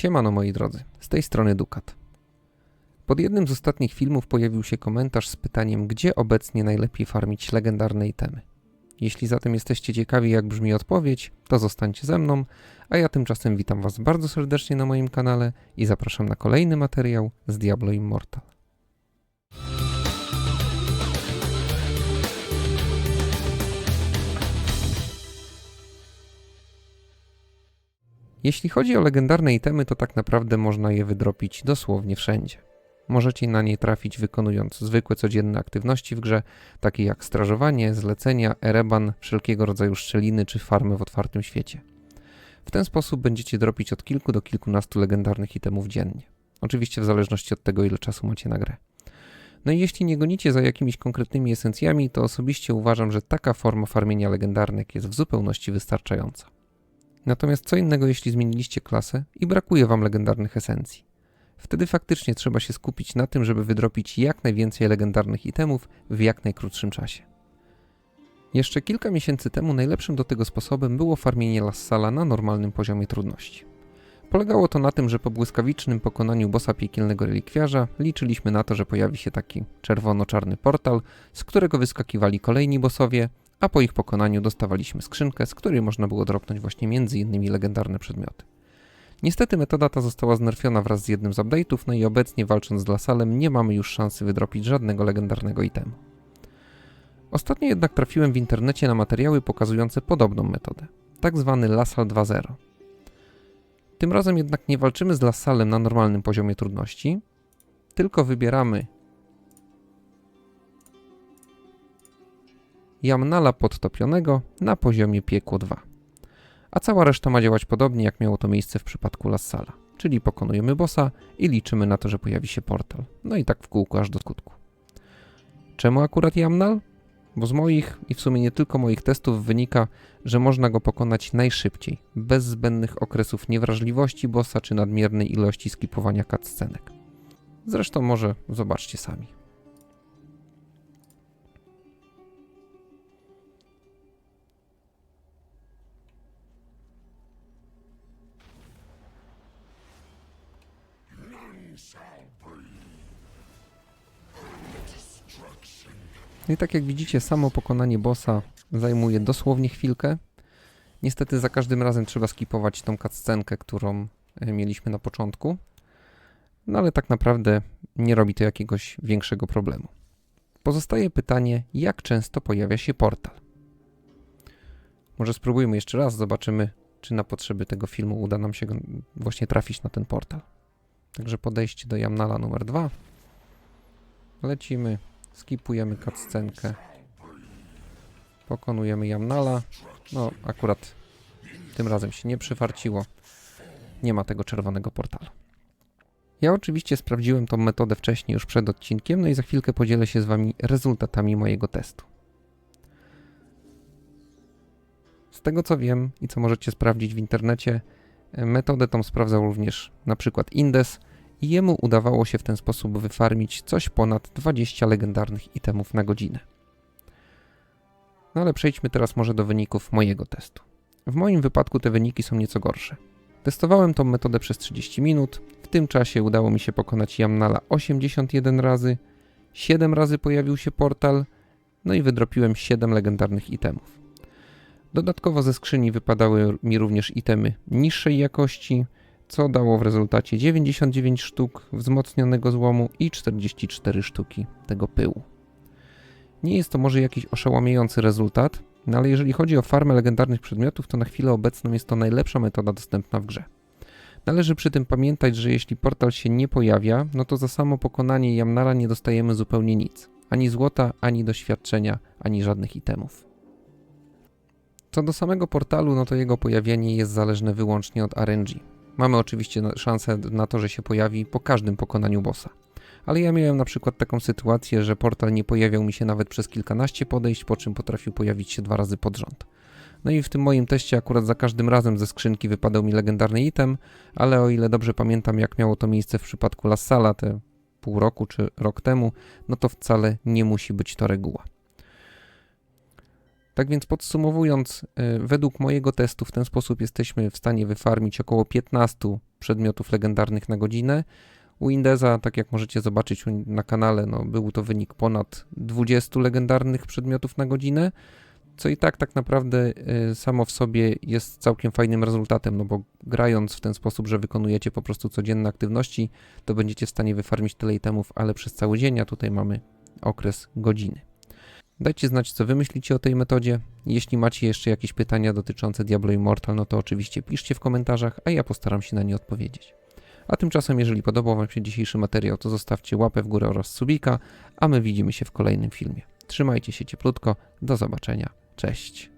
Siemano moi drodzy, z tej strony Dukat. Pod jednym z ostatnich filmów pojawił się komentarz z pytaniem, gdzie obecnie najlepiej farmić legendarne itemy. Jeśli zatem jesteście ciekawi, jak brzmi odpowiedź, to zostańcie ze mną, a ja tymczasem witam Was bardzo serdecznie na moim kanale i zapraszam na kolejny materiał z Diablo Immortal. Jeśli chodzi o legendarne itemy, to tak naprawdę można je wydropić dosłownie wszędzie. Możecie na nie trafić wykonując zwykłe codzienne aktywności w grze, takie jak strażowanie, zlecenia, ereban, wszelkiego rodzaju szczeliny czy farmy w otwartym świecie. W ten sposób będziecie dropić od kilku do kilkunastu legendarnych itemów dziennie. Oczywiście w zależności od tego, ile czasu macie na grę. No i jeśli nie gonicie za jakimiś konkretnymi esencjami, to osobiście uważam, że taka forma farmienia legendarnych jest w zupełności wystarczająca. Natomiast co innego, jeśli zmieniliście klasę i brakuje wam legendarnych esencji. Wtedy faktycznie trzeba się skupić na tym, żeby wydropić jak najwięcej legendarnych itemów w jak najkrótszym czasie. Jeszcze kilka miesięcy temu najlepszym do tego sposobem było farmienie Lassala na normalnym poziomie trudności. Polegało to na tym, że po błyskawicznym pokonaniu bossa piekielnego relikwiarza liczyliśmy na to, że pojawi się taki czerwono-czarny portal, z którego wyskakiwali kolejni bossowie, a po ich pokonaniu dostawaliśmy skrzynkę, z której można było dropnąć właśnie innymi legendarne przedmioty. Niestety metoda ta została znerfiona wraz z jednym z update'ów, no i obecnie walcząc z Lasalem nie mamy już szansy wydropić żadnego legendarnego itemu. Ostatnio jednak trafiłem w internecie na materiały pokazujące podobną metodę, tak zwany Lasal 2.0. Tym razem jednak nie walczymy z Lasalem na normalnym poziomie trudności, tylko wybieramy Jamnala podtopionego na poziomie piekło 2. A cała reszta ma działać podobnie jak miało to miejsce w przypadku Lassala, czyli pokonujemy bossa i liczymy na to, że pojawi się portal. No i tak w kółku aż do skutku. Czemu akurat Jamnal? Bo z moich i w sumie nie tylko moich testów wynika, że można go pokonać najszybciej, bez zbędnych okresów niewrażliwości bossa czy nadmiernej ilości skipowania cutscenek. Zresztą może zobaczcie sami. No i tak jak widzicie, samo pokonanie bossa zajmuje dosłownie chwilkę. Niestety za każdym razem trzeba skipować tą cutscenkę, którą e, mieliśmy na początku. No ale tak naprawdę nie robi to jakiegoś większego problemu. Pozostaje pytanie, jak często pojawia się portal. Może spróbujmy jeszcze raz, zobaczymy, czy na potrzeby tego filmu uda nam się właśnie trafić na ten portal. Także podejście do Jamnala numer 2. Lecimy, skipujemy cutscenkę. Pokonujemy Jamnala. No, akurat tym razem się nie przyfarciło. Nie ma tego czerwonego portalu. Ja oczywiście sprawdziłem tą metodę wcześniej, już przed odcinkiem, no i za chwilkę podzielę się z Wami rezultatami mojego testu. Z tego co wiem i co możecie sprawdzić w internecie, metodę tą sprawdzał również na przykład Indes i jemu udawało się w ten sposób wyfarmić coś ponad 20 legendarnych itemów na godzinę. No ale przejdźmy teraz może do wyników mojego testu. W moim wypadku te wyniki są nieco gorsze. Testowałem tą metodę przez 30 minut, w tym czasie udało mi się pokonać Jamnala 81 razy, 7 razy pojawił się portal, no i wydropiłem 7 legendarnych itemów. Dodatkowo ze skrzyni wypadały mi również itemy niższej jakości, co dało w rezultacie 99 sztuk wzmocnionego złomu i 44 sztuki tego pyłu. Nie jest to może jakiś oszałamiający rezultat, no ale jeżeli chodzi o farmę legendarnych przedmiotów, to na chwilę obecną jest to najlepsza metoda dostępna w grze. Należy przy tym pamiętać, że jeśli portal się nie pojawia, no to za samo pokonanie Jamnara nie dostajemy zupełnie nic. Ani złota, ani doświadczenia, ani żadnych itemów. Co do samego portalu, no to jego pojawienie jest zależne wyłącznie od RNG. Mamy oczywiście szansę na to, że się pojawi po każdym pokonaniu bossa. Ale ja miałem na przykład taką sytuację, że portal nie pojawiał mi się nawet przez kilkanaście podejść, po czym potrafił pojawić się dwa razy pod rząd. No i w tym moim teście akurat za każdym razem ze skrzynki wypadał mi legendarny item, ale o ile dobrze pamiętam jak miało to miejsce w przypadku Lassala te pół roku czy rok temu, no to wcale nie musi być to reguła. Tak więc podsumowując, y, według mojego testu w ten sposób jesteśmy w stanie wyfarmić około 15 przedmiotów legendarnych na godzinę. U Indeza, tak jak możecie zobaczyć na kanale, no, był to wynik ponad 20 legendarnych przedmiotów na godzinę, co i tak tak naprawdę y, samo w sobie jest całkiem fajnym rezultatem, no bo grając w ten sposób, że wykonujecie po prostu codzienne aktywności, to będziecie w stanie wyfarmić tyle itemów, ale przez cały dzień, a tutaj mamy okres godziny. Dajcie znać, co wy myślicie o tej metodzie. Jeśli macie jeszcze jakieś pytania dotyczące Diablo Immortal, no to oczywiście piszcie w komentarzach, a ja postaram się na nie odpowiedzieć. A tymczasem, jeżeli podobał Wam się dzisiejszy materiał, to zostawcie łapę w górę oraz subika, a my widzimy się w kolejnym filmie. Trzymajcie się cieplutko, do zobaczenia, cześć.